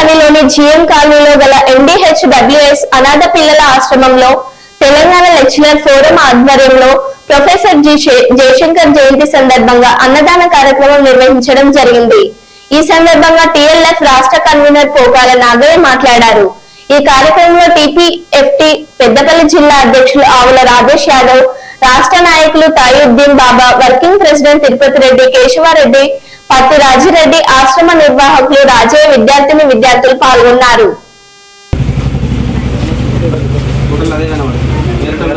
ఖనిలోని GM కాలనీలో గల ఎన్డీహెచ్డబ్ల్యూఎస్ అనాథ పిల్లల ఆశ్రమంలో తెలంగాణ లెక్చరర్ ఫోరం ఆధ్వర్యంలో ప్రొఫెసర్ జి జయశంకర్ జయంతి సందర్భంగా అన్నదాన కార్యక్రమం నిర్వహించడం జరిగింది. ఈ సందర్భంగా టిఎల్ఎఫ్ రాష్ట్ర కన్వీనర్ పోకాల నాగయ్య మాట్లాడారు. ఈ కార్యక్రమంలో టిపిఎఫ్టి పెద్దపల్లి జిల్లా అధ్యక్షులు ఆవుల రాజేష్ యాదవ్ రాష్ట్ర నాయకులు తాయుద్దీన్ బాబా వర్కింగ్ ప్రెసిడెంట్ తిరుపతి రెడ్డి కేశవారెడ్డి పత్తి రాజిరెడ్డి ఆశ్రమ నిర్వాహకులు రాజయ్య మంది విద్యార్థులు పాల్గొన్నారు. హోటల్ అదే కనబడుతుంది Airtel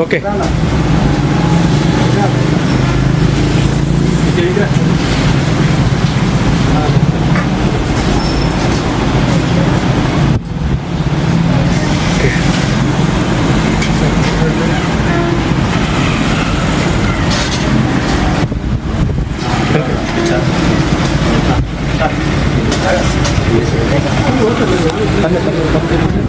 okay. Ano ba yung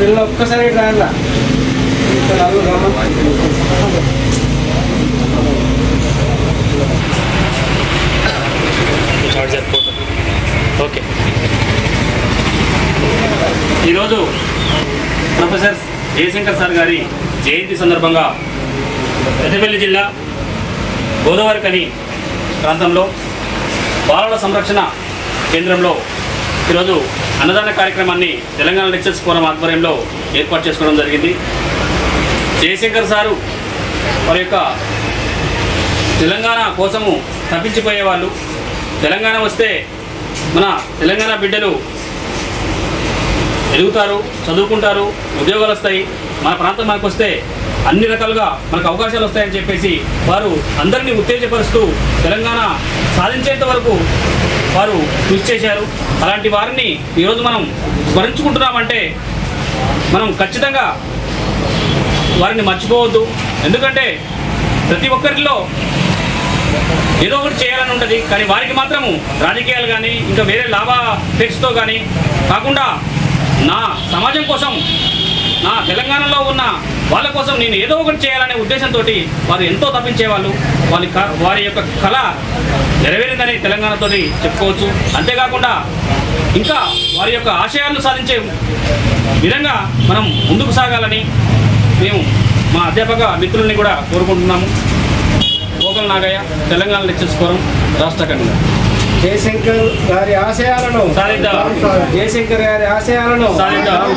పిల్ల ఒక్కసారి ఇట్లా రాయాలా? ఓకే. ఈరోజు ప్రొఫెసర్ జయశంకర్ సార్ గారి జయంతి సందర్భంగా పెద్దపల్లి జిల్లా గోదావరి కని ప్రాంతంలో బాలల సంరక్షణ కేంద్రంలో ఈరోజు అన్నదాన కార్యక్రమాన్ని తెలంగాణ లెక్చర్స్ ఫోరం ఆధ్వర్యంలో ఏర్పాటు చేసుకోవడం జరిగింది. జయశంకర్ సారు వారి యొక్క తెలంగాణ కోసము తప్పించిపోయే వాళ్ళు. తెలంగాణ వస్తే మన తెలంగాణ బిడ్డలు ఎదుగుతారు చదువుకుంటారు ఉద్యోగాలు వస్తాయి. మన ప్రాంతం మనకు వస్తే అన్ని రకాలుగా మనకు అవకాశాలు వస్తాయని చెప్పేసి వారు అందరినీ ఉత్తేజపరుస్తూ తెలంగాణ సాధించేంత వరకు వారు కృషి చేశారు. అలాంటి వారిని ఈరోజు మనం స్మరించుకుంటున్నామంటే మనం ఖచ్చితంగా వారిని మర్చిపోవద్దు. ఎందుకంటే ప్రతి ఒక్కరిలో ఏదో ఒకటి చేయాలని ఉంటుంది. కానీ వారికి మాత్రము రాజకీయాలు కానీ ఇంకా వేరే లాభాపేక్షతో కానీ కాకుండా నా సమాజం కోసం నా తెలంగాణలో ఉన్న వాళ్ళ కోసం నేను ఏదో ఒకటి చేయాలనే ఉద్దేశంతో వారు ఎంతో తప్పించేవాళ్ళు. వారి క- వారి యొక్క కళ నెరవేరిందని తెలంగాణతో చెప్పుకోవచ్చు. అంతేకాకుండా ఇంకా వారి యొక్క ఆశయాలను సాధించే విధంగా మనం ముందుకు సాగాలని మేము మా అధ్యాపక మిత్రుల్ని కూడా కోరుకుంటున్నాము. గోకల్ నాగయ్య తెలంగాణ లెక్చర్స్ ఫోరం రాష్ట్ర కన్వీనర్. జయశంకర్ గారి ఆశయాలను. జయశంకర్ గారి ఆశయాలను సాధిద్దాం.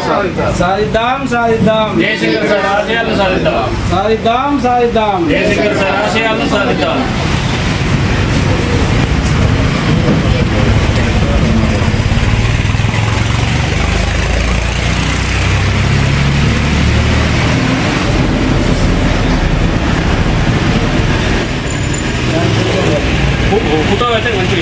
సాధిద్దాం జయశంకర్ సార్ ఆశయాలను సాధిద్దాం. సాధిద్దాం సాధిద్దాం. జయశంకర్ సార్ ఆశయాలను సాధిద్దాం. ఫోటో అయితే ఇవ్వండి.